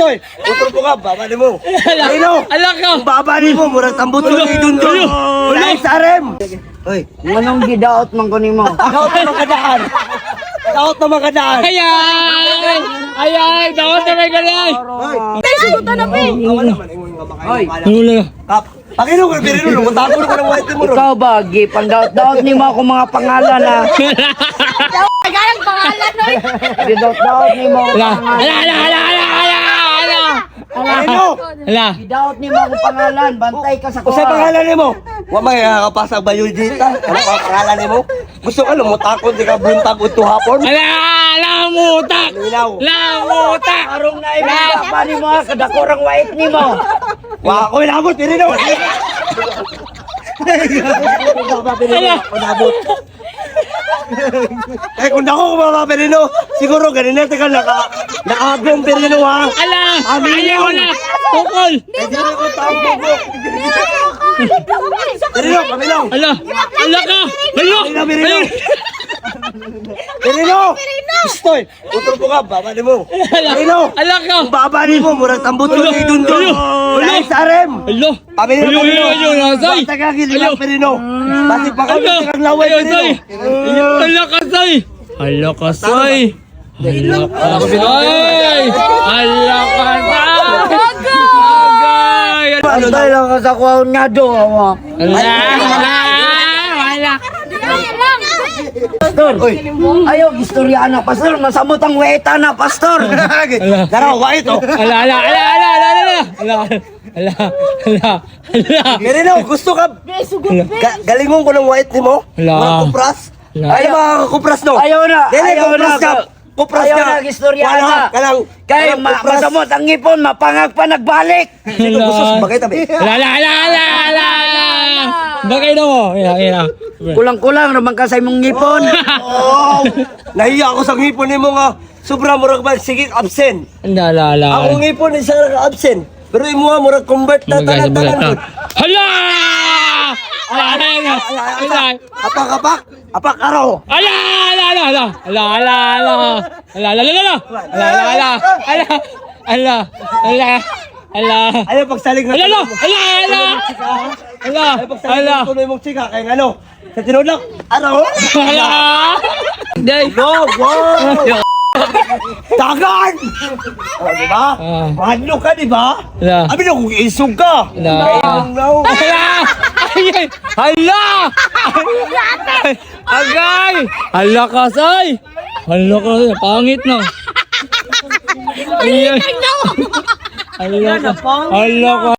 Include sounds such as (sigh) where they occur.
tol. Utro po ka, baba ni mo. Alino, alak ka. Baba ni mo, murang tambot ko ni Dundo. Wala sa rem. Hoy, manong gidaot man kunin mo. (laughs) Daot na magkadaan. Daot na magkadaan. Ayan! Ayan! Daot na magkadaan. Tay, sugutan na pe. Hoy, wala. Kap. Pakino ko, pero nung muntahan ko ng white mo. Ikaw ba, gip, ang daot-daot ni mo ako mga pangalan ha. (laughs) Galang pangalan, hoy. Daot-daot ni mo. Ala, ala, ala, ala. Ala! Ala! Ala! Gidaot nimo ako pangalan, bantay ka sa kuha. pangalan nimo? Wa may kapasag ba yun dito? Ano pa pangalan nimo? Gusto ka lumutakon di ka buntag udto hapon? Ala! Lamutak! Lamutak! Arong na ibig pa nimo ha, kadakurang wait nimo. Wa ko inabot pirino. Ala! Inabot. Ay, kung ako kumama Perino, siguro ganun na. Teka, naka, nakaabong Perino ha. Ala, Amin ayaw yun. na. Tukol. Pwede na ako tawag ko. Perino, Perino. Ala, ala ka. Ala, Perino, Perino pirino. Pirino. Gustoy, utol po ka, babali mo. Pirino. Ala ka! Ang babali mo, murag tambot ko ni Dundon. Wala sa arem. Ala! Pamilya Ayaw! Pirino. Ayaw! Ayaw! Nasay! Basta ka gililang Pirino. Basi pa kami sa laway Ayaw! Pirino. Say! Ala ka, say! Ala ka, say! Ala ka, say! Ala ka, say! Agay! Bantay lang ka sa kuha nga do. awa. Ala! pastor. Oy. Ayaw, istorya na, pastor. Masamot ang weta na, pastor. (laughs) Dara, wait, oh. Ala, ala, ala, ala, ala, ala, ala. Ala, ala, ala. Meron ako, oh. gusto ka. Ga galingon ko ng white ni mo. Ala. Kupras. Ay, mga kupras, no? Ayaw na. Dili, kupras ka. Kupras ka. Ayaw na, istorya na. Kalang, kay ma masamot ang ngipon, mapangag pa nagbalik. Ala, ala, ala, ala, ala. Bagay na mo. Oh. Ina, ina. Kulang-kulang naman ka sa imong ngipon. Oh, nahiya ako sa ngipon ni mo nga. Sobra murag ba, sige, absent. Ala! Ala! Ala! Ako ngipon, isa absent. Pero imo nga, murag convert na tanan-tanan. Hala! Ala! Ala! Ala! Ala! Apak, apak, apak araw. Ala! Ala! Ala! Ala! Ala! Ala! Ala! Ala! Ala! Ala! Ala! Ala! Ala! Ala! Ala! Ala! Ayaw pagsalig na. Ala! Ala! Ala! Ala! Ala! Tuloy mong chika kay ano? Sa tinulak! Araw! Ala! Day! No! Wow! Tagan! O, oh, diba? Uh. Ah. Mahalo ka, diba? Ala! Abi na kung isog ka! Ala! Ala! Ay! Ala! Agay! Ala ka, say! Ala ka, say! Pangit na! Ayan! Ala ka! Ala ka!